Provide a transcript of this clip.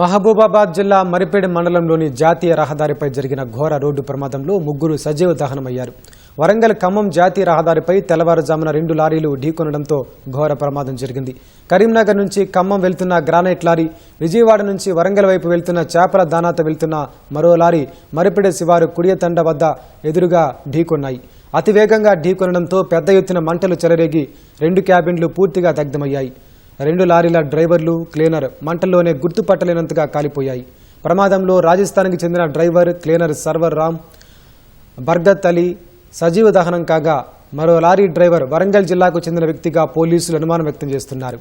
మహబూబాబాద్ జిల్లా మరిపేడి మండలంలోని జాతీయ రహదారిపై జరిగిన ఘోర రోడ్డు ప్రమాదంలో ముగ్గురు సజీవ దహనమయ్యారు. వరంగల్ ఖమ్మం జాతీయ రహదారిపై తెల్లవారుజామున రెండు లారీలు ఢీకొనడంతో ఘోర ప్రమాదం జరిగింది. కరీంనగర్ నుంచి ఖమ్మం వెళ్తున్న గ్రానైట్ లారీ విజయవాడ నుంచి వరంగల్ వైపు వెళ్తున్న చేపల దానాత వెళ్తున్న మరో లారీ మరిపెడ శివారు కుడియతండ వద్ద ఎదురుగా ఢీకొన్నాయి. అతివేగంగా ఢీకొనడంతో పెద్ద ఎత్తున మంటలు చెలరేగి రెండు క్యాబిన్లు పూర్తిగా దగ్ధమయ్యాయి. రెండు లారీల డ్రైవర్లు క్లీనర్ మంటల్లోనే గుర్తుపట్టలేనంతగా కాలిపోయాయి. ప్రమాదంలో రాజస్థాన్కి చెందిన డ్రైవర్ క్లీనర్ సర్వర్ రామ్ బర్గత్ అలీ సజీవ దహనం కాగా మరో లారీ డ్రైవర్ వరంగల్ జిల్లాకు చెందిన వ్యక్తిగా పోలీసులు అనుమానం వ్యక్తం చేస్తున్నారు.